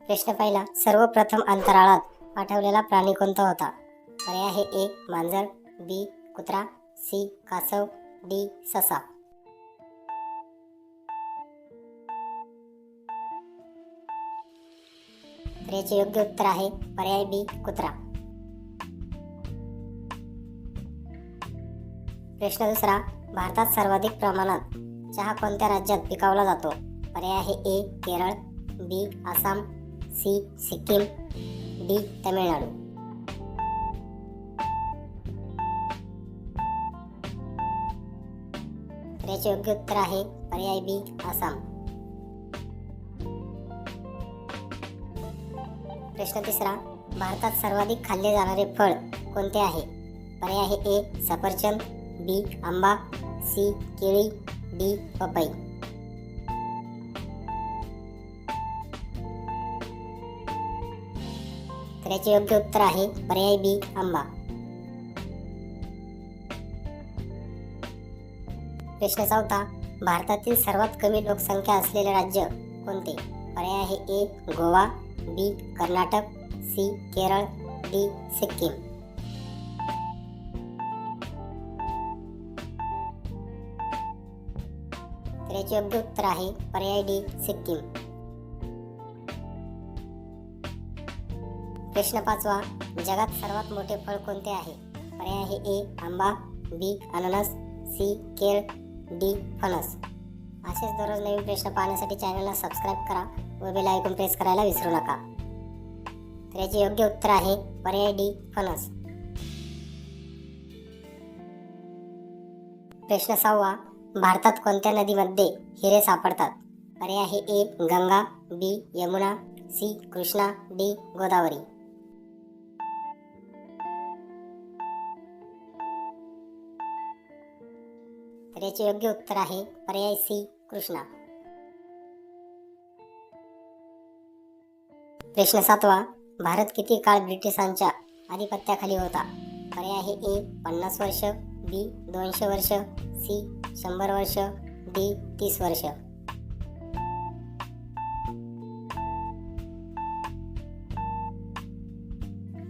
प्रश्न पहिला. सर्वप्रथम अंतराळात पाठवलेला प्राणी कोणता होता? पर्याय आहे ए मांजर बी कुत्रा सी कासव डी ससा. तर याचे योग्य उत्तर आहे पर्याय बी कुत्रा. प्रश्न दुसरा भारतात सर्वाधिक प्रमाणात चहा कोणत्या राज्यात पिकवला जातो? पर्याय आहे A Kerala B Assam C Sikkim D Tamil Nadu. याचे योग्य उत्तर आहे पर्याय बी आसाम. प्रश्न तिसरा भारतात सर्वाधिक खाल्ले जाणारे फळ कोणते आहे? पर्याय आहे ए सफरचंद बी आंबा सी केळी डी पपई. तर याचे योग्य उत्तर आहे. पर्याय बी आंबा. प्रश्न चौथा. भारतातील सर्वात कमी लोकसंख्या असलेले राज्य कोणते? पर्याय आहे A Goa B Karnataka C Kerala D Sikkim. तर याचे योग्य उत्तर आहे पर्याय डी सिक्कीम. प्रश्न पाचवा जगात सर्वात मोठे फळ कोणते आहे? पर्याय आहे ए आंबा बी अननस सी केळ डी फणस. असेच दररोज नवीन प्रश्न पाहण्यासाठी चॅनलला सबस्क्राईब करा व बेल आयकॉन प्रेस करायला विसरू नका. तर याचे योग्य उत्तर आहे पर्याय डी फणस. प्रश्न सहावा भारतात कोणत्या नदीमध्ये हिरे सापडतात? पर्याय आहे A Ganga B Yamuna C Krishna D Godavari. तर याचे योग्य उत्तर आहे पर्याय सी कृष्णा. प्रश्न सातवा भारत किती काळ ब्रिटिशांच्या आधिपत्याखाली होता? पर्याय आहे ए पन्नास वर्ष बी दोनशे वर्ष सी शंभर वर्ष डी तीस वर्ष.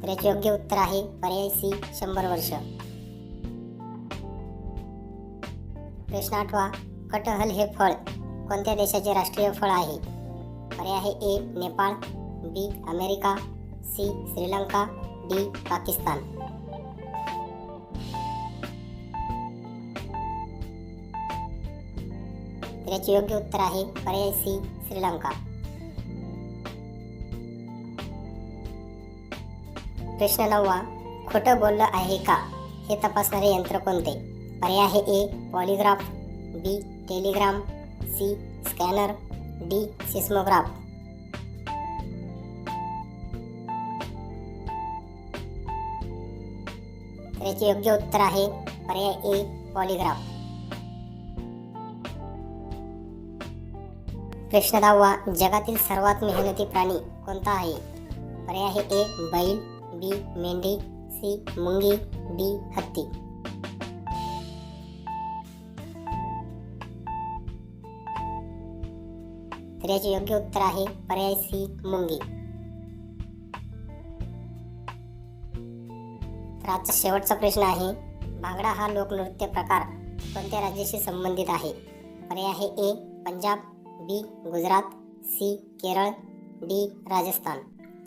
तर याचे योग्य उत्तर आहे पर्याय सी शंभर वर्ष. प्रश्न आठवा कटहल हे फळ कोणत्या देशाचे राष्ट्रीय फळ आहे? पर्याय आहे A Nepal B America C Sri Lanka D Pakistan. त्याचे योग्य उत्तर आहे पर्याय सी श्रीलंका. प्रश्न नववा खोटं बोललं आहे का? हे तपासणारे यंत्र कोणते? पर्याय आहे A polygraph B telegram C scanner D seismograph याचे योग्य उत्तर आहे, पर्याय ए पॉलिग्राफ प्रश्न दहावा जगातील सर्वात मेहनती प्राणी कोणता आहे? पर्याय आहे ए बैल बी मेंढी सी मुंगी डी हत्ती. तर याचे योग्य उत्तर आहे. पर्याय सी मुंगी. तर आजचा शेवटचा प्रश्न आहे भांगडा हा लोकनृत्य प्रकार कोणत्या राज्याशी संबंधित आहे? पर्याय आहे A Punjab B Gujarat C Kerala D Rajasthan.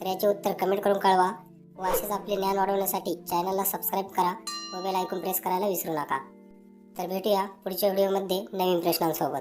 तर याचे उत्तर कमेंट करून कळवा. व असेच आपले ज्ञान वाढवण्यासाठी चॅनलला सबस्क्राईब करा व बेल ऐकून प्रेस करायला विसरू नका. तर भेटूया पुढच्या व्हिडिओमध्ये नवीन प्रश्नांसोबत.